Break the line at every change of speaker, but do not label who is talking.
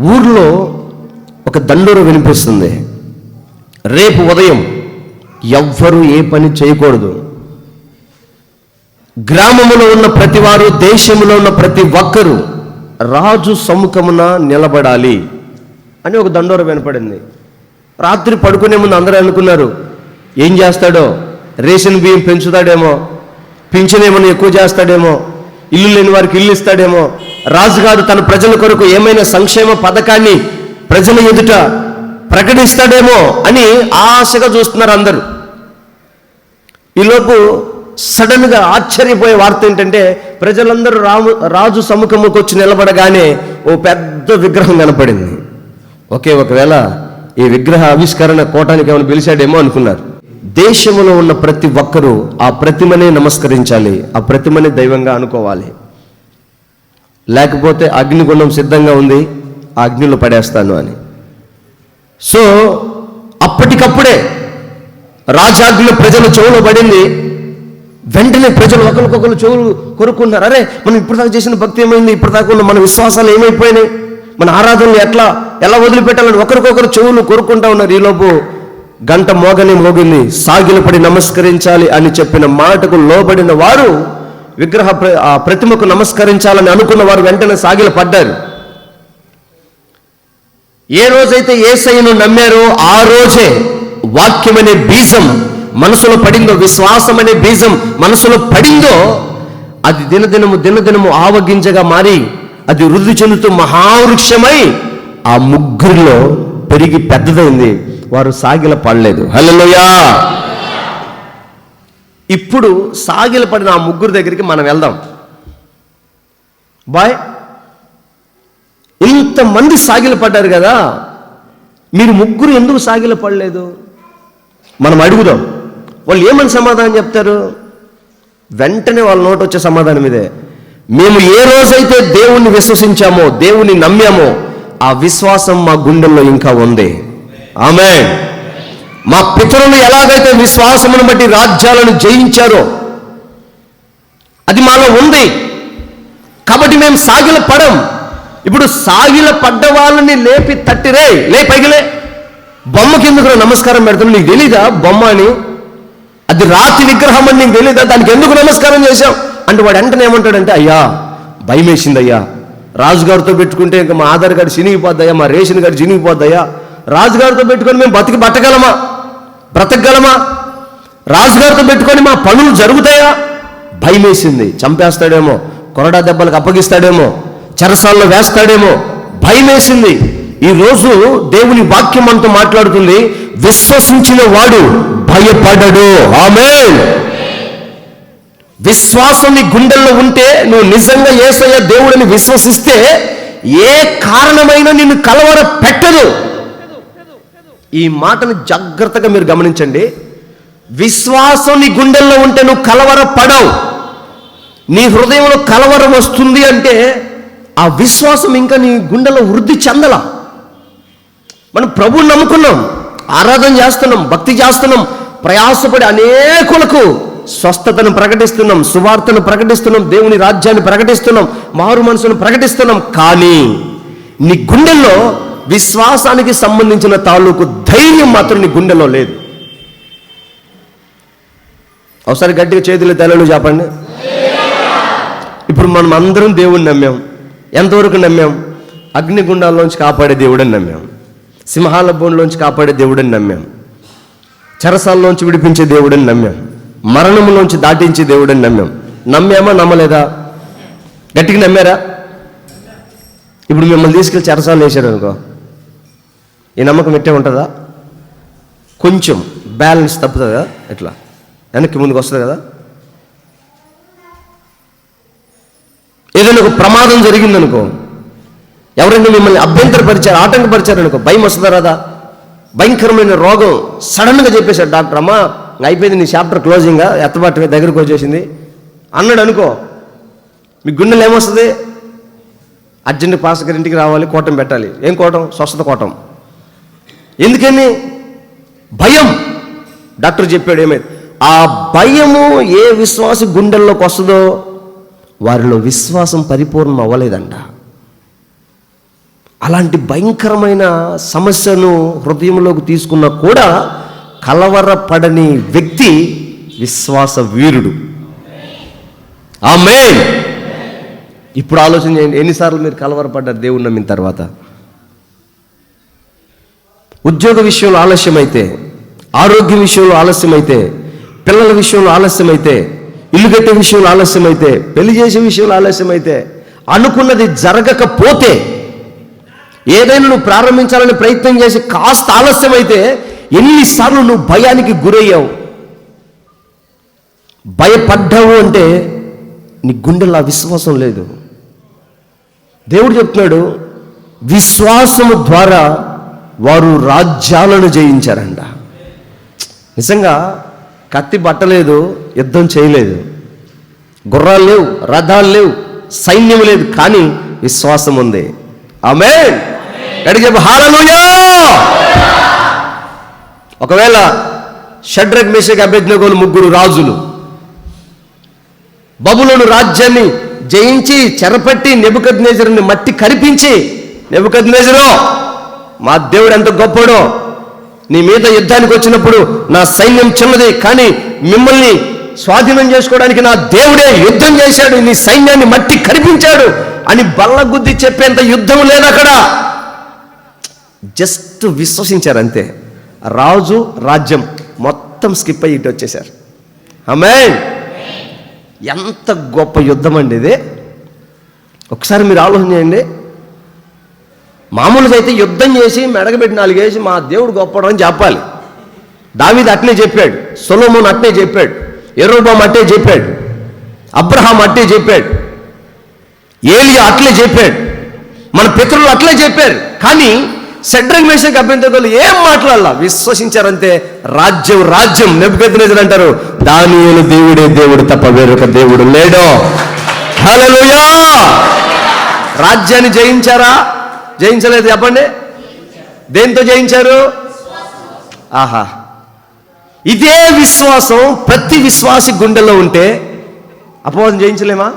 ఊర్లో ఒక దండోరు వినిపిస్తుంది. రేపు ఉదయం ఎవ్వరూ ఏ పని చేయకూడదు. గ్రామములో ఉన్న ప్రతివారు దేశంలో ఉన్న ప్రతి ఒక్కరూ రాజు సముఖమున నిలబడాలి అని ఒక దండోర వినపడింది. రాత్రి పడుకునే ముందు అందరూ అనుకున్నారు ఏం చేస్తాడో? రేషన్ బియ్యం పెంచుతాడేమో? పింఛన్ ఏమైనా ఎక్కువ చేస్తాడేమో? ఇల్లు లేని వారికి ఇల్లు ఇస్తాడేమో. రాజుగారు తన ప్రజల కొరకు ఏమైనా సంక్షేమ పథకాన్ని ప్రజల ఎదుట ప్రకటిస్తాడేమో అని ఆశగా చూస్తున్నారు అందరూ. ఈలోపు సడన్గా ఆశ్చర్యపోయే వార్త ఏంటంటే ప్రజలందరూ రాము రాజు సముఖముకు వచ్చి నిలబడగానే ఓ పెద్ద విగ్రహం కనపడింది. ఒకే ఒకవేళ ఈ విగ్రహ ఆవిష్కరణ కోటానికి ఏమైనా పిలిచాడేమో అనుకున్నారు. దేశంలో ఉన్న ప్రతి ఒక్కరూ ఆ ప్రతిమనే నమస్కరించాలి ఆ ప్రతిమనే దైవంగా అనుకోవాలి. లేకపోతే అగ్నిగుండం సిద్ధంగా ఉంది ఆ అగ్నిలో పడేస్తాను అని. సో అప్పటికప్పుడే రాజాగ్ని ప్రజల చెవులో పడింది వెంటనే ప్రజలు ఒకరికొకరు చెవులు కొరుకున్నారు అరే మనం ఇప్పుడు దాకా చేసిన భక్తి ఏమైంది? ఇప్పుడు దాకా ఉన్న మన విశ్వాసాలు ఏమైపోయినాయి? మన ఆరాధనలు ఎట్లా ఎలా వదిలిపెట్టాలని ఒకరికొకరు చెవులు కొరుకుంటా ఉన్నారు ఈలోపు. గంట మోగని మోగింది సాగిలపడి నమస్కరించాలి అని చెప్పిన మాటకు లోబడిన వారు విగ్రహ ఆ ప్రతిమకు నమస్కరించాలని అనుకున్న వారు వెంటనే సాగిల పడ్డారు. ఏ రోజైతే ఏసైను నమ్మారో ఆ రోజే వాక్యం అనే బీజం మనసులో పడిందో విశ్వాసం అనే బీజం మనసులో పడిందో అది దినదినము దినదినము ఆవగింజగా మారి అది వృద్ధి చెందుతూ మహావృక్షమై ఆ ముగ్గురిలో పెరిగి పెద్దదైంది. వారు సాగిల పడలేదు. హలోయా ఇప్పుడు సాగిల పడిన ఆ ముగ్గురు దగ్గరికి మనం వెళ్దాం. బాయ్ ఇంతమంది సాగిల పడ్డారు కదా మీరు ముగ్గురు ఎందుకు సాగిల పడలేదు? మనం అడుగుదాం. వాళ్ళు ఏమని సమాధానం చెప్తారు? వెంటనే వాళ్ళ నోట వచ్చే సమాధానం ఇదే. మేము ఏ రోజైతే దేవుణ్ణి విశ్వసించామో దేవుణ్ణి నమ్మామో ఆ విశ్వాసం మా గుండెల్లో ఇంకా ఉంది. ఆమె మా పితరులు ఎలాగైతే విశ్వాసమును బట్టి రాజ్యాలను జయించారో అది మాలో ఉంది. కాబట్టి మేము సాగిల పడం ఇప్పుడు సాగిల పడ్డ వాళ్ళని లేపి తట్టిరే లే పైకిలే. బొమ్మ కిందకు నమస్కారం పెడతాం నీకు తెలీదా బొమ్మ అని? అది రాతి విగ్రహం అని నీకు తెలీదా? దానికి ఎందుకు నమస్కారం చేశాం అంటే వాడు వెంటనే ఏమంటాడంటే అయ్యా భయం వేసింది అయ్యా రాజుగారితో పెట్టుకుంటే ఇంకా మా ఆధార్ కార్డు చినిగిపోద్దయ్యా మా రేషన్ కార్డు చినిగిపోద్దయ్యా. రాజుగారితో పెట్టుకొని మేము బతికి బతకగలమా? బ్రతకగలమా? రాజుగారితో పెట్టుకొని మా పనులు జరుగుతాయా? భయం వేసింది చంపేస్తాడేమో కొరడా దెబ్బలకు అప్పగిస్తాడేమో చెరసాల్లో వేస్తాడేమో భయం వేసింది ఈ రోజు దేవుని వాక్యం మనతో మాట్లాడుతుంది విశ్వసించిన వాడు భయపడడు. ఆమె విశ్వాసం నీ గుండెల్లో ఉంటే నువ్వు నిజంగా ఏసయ్య దేవుడిని విశ్వసిస్తే ఏ కారణమైనా నిన్ను కలవర పెట్టదు ఈ మాటను జాగ్రత్తగా మీరు గమనించండి. విశ్వాసం నీ గుండెల్లో ఉంటే నువ్వు కలవర పడవు నీ హృదయంలో కలవరం వస్తుంది అంటే ఆ విశ్వాసం ఇంకా నీ గుండెలో వృద్ధి చెందల. మనం ప్రభువుని నమ్ముకున్నాం ఆరాధన చేస్తున్నాం భక్తి చేస్తున్నాం ప్రయాసపడి అనేకులకు స్వస్థతను ప్రకటిస్తున్నాం సువార్తను ప్రకటిస్తున్నాం దేవుని రాజ్యాన్ని ప్రకటిస్తున్నాం మారు మనసును ప్రకటిస్తున్నాం. కానీ నీ గుండెల్లో విశ్వాసానికి సంబంధించిన తాలూకు ధైర్యం మాత్రం నీ గుండెలో లేదు. ఒకసారి గట్టిగా చేతులు తెల్లలు చెప్పండి. ఇప్పుడు మనం అందరం దేవుణ్ణి నమ్మాం. ఎంతవరకు నమ్మాం? అగ్నిగుండాల్లోంచి కాపాడే దేవుడని నమ్మాం. సింహాల బోన్లోంచి కాపాడే దేవుడని నమ్మాం. చెరసాల్లోంచి విడిపించే దేవుడని నమ్మాం. మరణంలోంచి దాటించే దేవుడని నమ్మాం. నమ్మామా నమ్మలేదా? గట్టిగా నమ్మారా? ఇప్పుడు మిమ్మల్ని తీసుకెళ్ళి చెరసాలు వేసారు అనుకో. ఈ నమ్మకం ఇట్టే ఉంటుందా? కొంచెం బ్యాలెన్స్ తప్పుతుంది? కదా ఇట్లా వెనక్కి ముందుకు వస్తుంది కదా. ఏదైనా ఒక ప్రమాదం జరిగిందనుకో ఎవరైనా మిమ్మల్ని అభ్యంతరపరిచారు ఆటంకపరిచారు అనుకో భయం వస్తుందా రాదా? భయంకరమైన రోగం సడన్గా చెప్పేశాడు డాక్టర్. అమ్మా అయిపోయింది నీ చాప్టర్ క్లోజింగ్గా ఎత్తబాటు దగ్గరకు వచ్చేసింది. అన్నాడు అనుకో మీ గుండెలు ఏమొస్తుంది? అర్జెంట్ పాస్ గారి ఇంటికి రావాలి కోటం పెట్టాలి. ఏం కోటం? స్వస్థత కోటం. ఎందుకని? భయం. డాక్టర్ చెప్పాడు ఏమైంది ఆ భయము ఏ విశ్వాస గుండెల్లోకి వస్తుందో వారిలో విశ్వాసం పరిపూర్ణం అవ్వలేదంట. అలాంటి భయంకరమైన సమస్యను హృదయంలోకి తీసుకున్నా కూడా కలవరపడని వ్యక్తి విశ్వాస వీరుడు. ఆమె ఇప్పుడు ఆలోచన చేయండి. ఎన్నిసార్లు మీరు కలవరపడ్డారు? దేవుని నమ్మిన తర్వాత. ఉద్యోగ విషయంలో ఆలస్యమైతే ఆరోగ్య విషయంలో ఆలస్యమైతే పిల్లల విషయంలో ఆలస్యమైతే ఇల్లు కట్టే విషయంలో ఆలస్యమైతే పెళ్ళి చేసే విషయంలో ఆలస్యమైతే అనుకున్నది జరగకపోతే ఏదైనా నువ్వు ప్రారంభించాలని ప్రయత్నం చేసి కాస్త ఆలస్యమైతే ఎన్నిసార్లు నువ్వు భయానికి గురయ్యావు? భయపడ్డావు అంటే నీ గుండెలో విశ్వాసం లేదు. దేవుడు చెప్తున్నాడు విశ్వాసము ద్వారా వారు రాజ్యాలను జయించారంట. నిజంగా కత్తి పట్టలేదు యుద్ధం చేయలేదు. గుర్రాలు లేవు రథాలు లేవు సైన్యం లేదు కానీ విశ్వాసం ఉంది. ఆమె అడిగే హాలలుయా. ఒకవేళ షడ్రగ్ మేషక్ అభ్యజ్ఞగోలు ముగ్గురు రాజులు బబులను రాజ్యాన్ని జయించి చెరపట్టి నెబుకద్నేజరుని మట్టి కరిపించి నెబుకద్నేజరో మా దేవుడు ఎంత గొప్పడో నీ మీద యుద్ధానికి వచ్చినప్పుడు నా సైన్యం చిన్నది కానీ మిమ్మల్ని స్వాధీనం చేసుకోవడానికి నా దేవుడే యుద్ధం చేశాడు నీ సైన్యాన్ని మట్టి కరిపించాడు అని బల్లగుద్ది చెప్పేంత యుద్ధం లేదు అక్కడ. జస్ట్ విశ్వసించారు అంతే. రాజు రాజ్యం మొత్తం స్కిప్ అయ్యి ఇటు వచ్చేసారు ఆమె ఎంత గొప్ప యుద్ధం అండి ఇది. ఒకసారి మీరు ఆలోచన చేయండి. మామూలుగా అయితే యుద్ధం చేసి మెడగబెట్టి నాలుగేసి మా దేవుడు గొప్పడు అని చెప్పాలి. దావిది అట్నే చెప్పాడు సొలోమోన్ అట్నే చెప్పాడు ఎర్రోబామ్ అట్టే చెప్పాడు అబ్రహాం అట్టే చెప్పాడు ఏలియా అట్లే చెప్పాడు మన పితరులు అట్లే చెప్పారు. కానీ సెడ్రక్ మేషక్ అభ్యంతకులు ఏం మాట్లాడాల? విశ్వసించారంటే రాజ్యం రాజ్యం నెప్పుకెత్తినేది అంటారు. దాని దేవుడే దేవుడు తప్ప వేరొక దేవుడు లేడో. హల్లెలూయా! రాజ్యాన్ని జయించారా? జయించలేదు చెప్పండి. దేంతో జయించారు? ఆహా. ఇదే విశ్వాసం ప్రతి విశ్వాసి గుండెలో ఉంటే అపవాదం జయించలేమా?